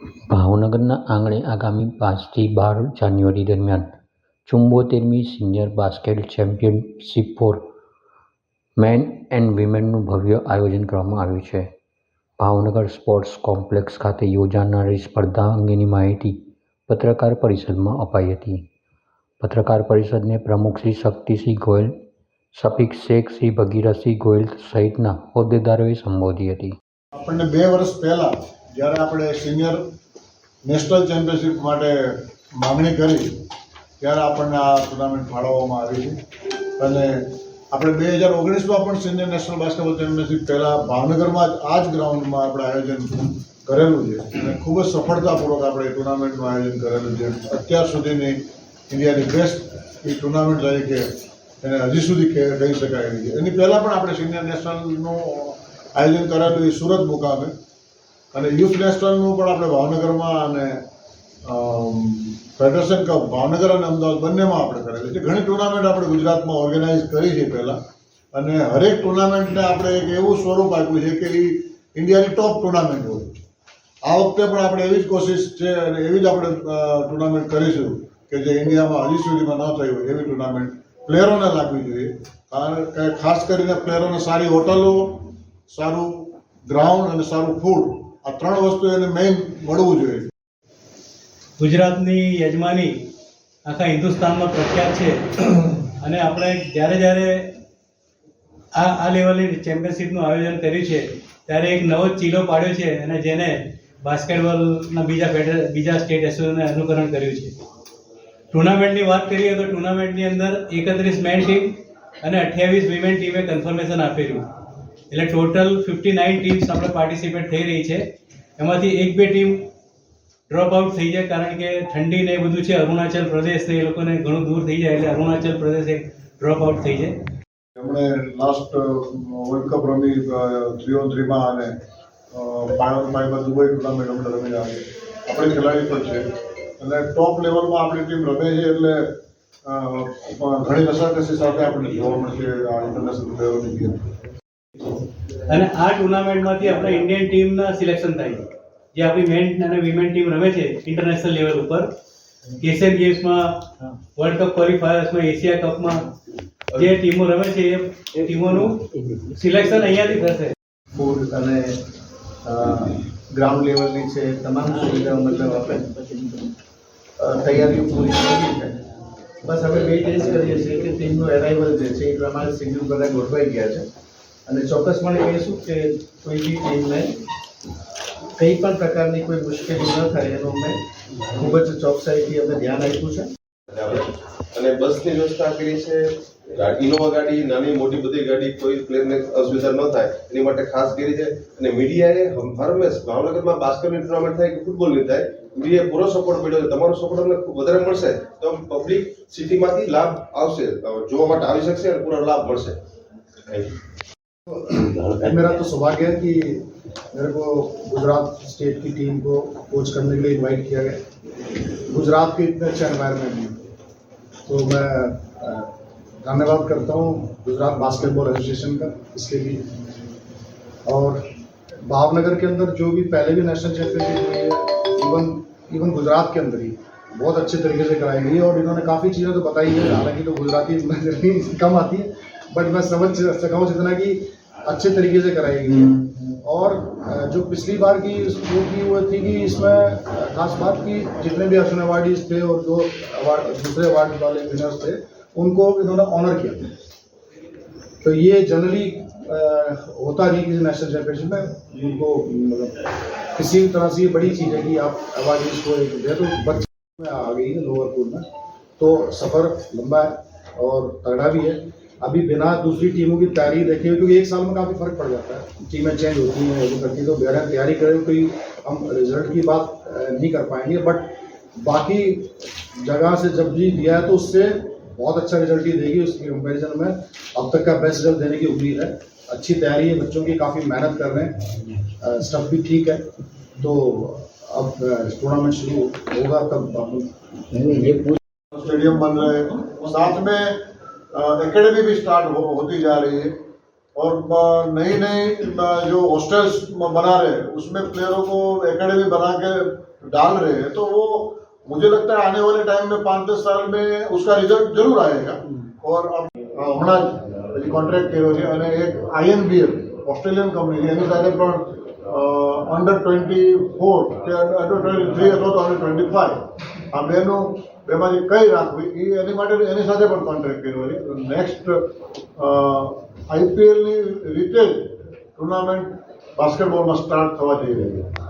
ભાવનગરના આંગણે આગામી પાંચથી બાર જાન્યુઆરી દરમિયાન ચુંબોતેરમી senior basket championship for men and વિમેનનું ભવ્ય આયોજન કરવામાં આવ્યું છે. ભાવનગર સ્પોર્ટ્સ કોમ્પ્લેક્સ ખાતે યોજાનારી સ્પર્ધા અંગેની માહિતી પત્રકાર પરિષદમાં અપાઈ હતી. પત્રકાર પરિષદને પ્રમુખ શ્રી શક્તિસિંહ ગોયલ શફીક શેખ શ્રી ભગીરથસિંહ ગોયલ સહિતના હોદ્દેદારોએ સંબોધી હતી. આપણને બે વર્ષ પહેલાં જ્યારે આપણે સિનિયર નેશનલ ચેમ્પિયનશિપ માટે માગણી કરી, ત્યારે આપણને આ ટુર્નામેન્ટ ફાળવવામાં આવી છે અને આપણે બે હજાર ઓગણીસમાં પણ સિનિયર નેશનલ બાસ્કેટબોલ ચેમ્પિયનશિપ પહેલાં ભાવનગરમાં જ આ જ ગ્રાઉન્ડમાં આપણે આયોજન કરેલું છે. અને ખૂબ જ સફળતાપૂર્વક આપણે ટુર્નામેન્ટનું આયોજન કરેલું છે. અત્યાર સુધીની ઇન્ડિયાની બેસ્ટ એ ટુર્નામેન્ટ તરીકે એને હજી સુધી કહે- શકાય એવી છે. એની પહેલાં પણ આપણે સિનિયર નેશનલનું આયોજન કરેલું એ સુરત મુકામે. અને યુથ નેશનલનું પણ આપણે ભાવનગરમાં અને ફેડરેશન કપ ભાવનગર અને અમદાવાદ બંનેમાં આપણે કરેલી છે. ઘણી ટુર્નામેન્ટ આપણે ગુજરાતમાં ઓર્ગેનાઇઝ કરી છે પહેલાં. અને હરેક ટુર્નામેન્ટને આપણે એક એવું સ્વરૂપ આપ્યું છે કે એ ઇન્ડિયાની ટોપ ટુર્નામેન્ટ હોય. આ વખતે પણ આપણે એવી જ કોશિશ છે અને એવી જ આપણે ટુર્નામેન્ટ કરીશું કે જે ઇન્ડિયામાં હજી સુધીમાં ન થઈ હોય એવી ટુર્નામેન્ટ પ્લેયરોને લાગવી જોઈએ. કારણ કે ખાસ કરીને પ્લેયરોને સારી હોટલો, સારું ગ્રાઉન્ડ અને સારું ફૂડ આ ત્રણ વસ્તુ એને મેઇન મળવું જોઈએ. ગુજરાતની યજમાની આખા હિન્દુસ્તાનમાં પ્રખ્યાત છે. અને આપણે જ્યારે જ્યારે આ આ લેવલની ચેમ્પિયનશિપનું આયોજન કર્યું છે, ત્યારે એક નવો ચીલો પાડ્યો છે અને જેને બાસ્કેટબોલના બીજા ફેડર બીજા સ્ટેટ એસોસિએશને અનુકરણ કર્યું છે. ટુર્નામેન્ટની વાત કરીએ તો ટુર્નામેન્ટની અંદર એકત્રીસ મેન ટીમ અને અઠ્યાવીસ વિમેન ટીમે કન્ફર્મેશન આપેલું. એટલે ટોટલ ફિફ્ટી નાઇન ટીમ્સ આપણે પાર્ટિસિપેટ થઈ રહી છે. એમાંથી એક બે ટીમ ડ્રોપ આઉટ થઈ જાય કારણ કે ઠંડી ને એ બધું છે, અરુણાચલ પ્રદેશ એ લોકોને ઘણું દૂર થઈ જાય એટલે અરુણાચલ પ્રદેશ એક ડ્રોપ આઉટ થઈ જાય. એમણે લાસ્ટ વર્લ્ડ કપ રમી થ્રી ઓન થ્રીમાં અને ફાઇનલ ફાઈવમાં દુબઈ ટુર્નામેન્ટ અમને રમેલા છે. આપણે ખેલાડી પણ છે. અને ટોપ લેવલમાં આપણી ટીમ રમે છે એટલે ઘણી રસાકસી સાથે આપણને જોવા મળશે આ ઇન્ટરનેશનલ પ્લેયરોની ગેમ અને આ ટુર્નામેન્ટમાંથી આપણે ઇન્ડિયન ટીમના સિલેક્શન થાય છે. જે આપણી મેન અને વિમેન ટીમ રમે છે ઇન્ટરનેશનલ લેવલ ઉપર. એશિયન ગેમ્સમાં વર્લ્ડ કપ ક્વોલિફાયર્સમાં એશિયા કપમાં જે ટીમો રમે છે, એ ટીમોનું સિલેક્શન અહીંયાથી થશે. ફૂડ અને ગ્રાઉન્ડ લેવલની છે, તમામ સુવિધાઓ મતલબ આપણે તૈયારીઓ પૂરી કરી છે. બસ હવે વેઇટ એ કરીએ છીએ કે ટીમનું એરાઇવલ જે છે, એ પ્રમાણે શેડ્યુલ બધા ગોઠવાઈ ગયા છે. અને ચોક્કસપણે કહીશું કે કોઈ બી ટીમને કંઈ પણ પ્રકારની કોઈ મુશ્કેલી ન થાય એનું અમે ખૂબ જ ચોકસાઈથી અમે ધ્યાન આપ્યું છે. અને બસની વ્યવસ્થા કરી છે. ઇનોવા ગાડી નાની મોટી બધી ગાડી કોઈ પ્લેનને અસુવિધા ન થાય એની માટે ખાસ કરી છે. અને મીડિયાએ હમ- હરમેશ ભાવનગરમાં બાસ્કેટની ટુર્નામેન્ટ થાય કે ફૂટબોલની થાય મીડિયાએ પૂરો સપોર્ટ મળ્યો છે. તમારો સપોર્ટ અમને ખૂબ વધારે મળશે. તો પબ્લિક સિટીમાંથી લાભ આવશે. જોવા માટે આવી શકશે અને પૂરો લાભ મળશે. થેન્ક યુ मेरा तो सौभाग्य है कि मेरे को गुजरात स्टेट की टीम को कोच करने के लिए इनवाइट किया गया गुजरात के इतने अच्छे एनवायरनमेंट में तो मैं धन्यवाद करता हूँ गुजरात बास्केटबॉल एसोसिएशन का, इसके लिए। और भावनगर के अंदर जो भी पहले भी नेशनल चैंपियनशिप हुई है इवन इवन गुजरात के अंदर ही बहुत अच्छे तरीके से कराई गई है और इन्होंने काफ़ी चीज़ें तो बताई है, हालाँकि तो गुजराती मुझे कम आती है। बट मैं समझ सका हूँ जितना कि अच्छे तरीके से कराई गई है। और जो पिछली बार की वो की वो थी कि इसमें खास बात की जितने भी अर्जुन अवार्डीज थे और जो अवार्ड दूसरे अवार्ड वाले विनर्स थे उनको इन्होंने ऑनर किया। तो ये जनरली होता नहीं किसी नेशनल चैंपियनशिप में। उनको मतलब किसी भी तरह से ये बड़ी चीज़ है कि आप अवार्डीज को एक दे तो बच्चे में आ गई है लोअर पूल में। तो सफ़र लंबा है और तगड़ा भी है। अभी बिना दूसरी टीमों की तैयारी देखे हुए क्योंकि एक साल में काफ़ी फ़र्क पड़ जाता है। टीमें चेंज होती हैं वो करती हैं तो बिना तैयारी करे कोई हम रिज़ल्ट की बात नहीं कर पाएँगे। बट बाकी जगह से जब भी दिया है तो उससे बहुत अच्छा रिज़ल्ट ही देगी उसके कंपेरिजन में। अब तक का बेस्ट रिज़ल्ट देने की उम्मीद है। अच्छी तैयारी है बच्चों की काफ़ी मेहनत कर रहे हैं। स्टफ़ भी ठीक है। तो अब टूर्नामेंट शुरू होगा तब स्टेडियम बन रहे हैं। साथ में एकेडमी भी स्टार्ट हो, होती जा रही है और अ, नई नई अ, जो हॉस्टल्स बना रहे हैं उसमें प्लेयरों को एकेडमी बना के डाल रहे हैं तो वो मुझे लगता है आने वाले टाइम में पाँच दस साल में उसका रिजल्ट जरूर आएगा और अब અ, હમણાં જ કોન્ટ્રાક્ટ કર્યો છે અને એક આઈએનબીએલ ઓસ્ટ્રેલિયન કંપની છે એની સાથે પણ અંડર ટ્વેન્ટી ફોર કે અંડર ટ્વેન્ટી થ્રી અથવા તો અંડર ટ્વેન્ટી ફાઈવ આ બેનું બેમાંથી કઈ રાખવી એ એની માટે એની સાથે પણ કોન્ટ્રાક્ટ કર્યો છે નેક્સ્ટ આઈપીએલની રીતે ટુર્નામેન્ટ બાસ્કેટબોલમાં સ્ટાર્ટ થવા જઈ રહી છે.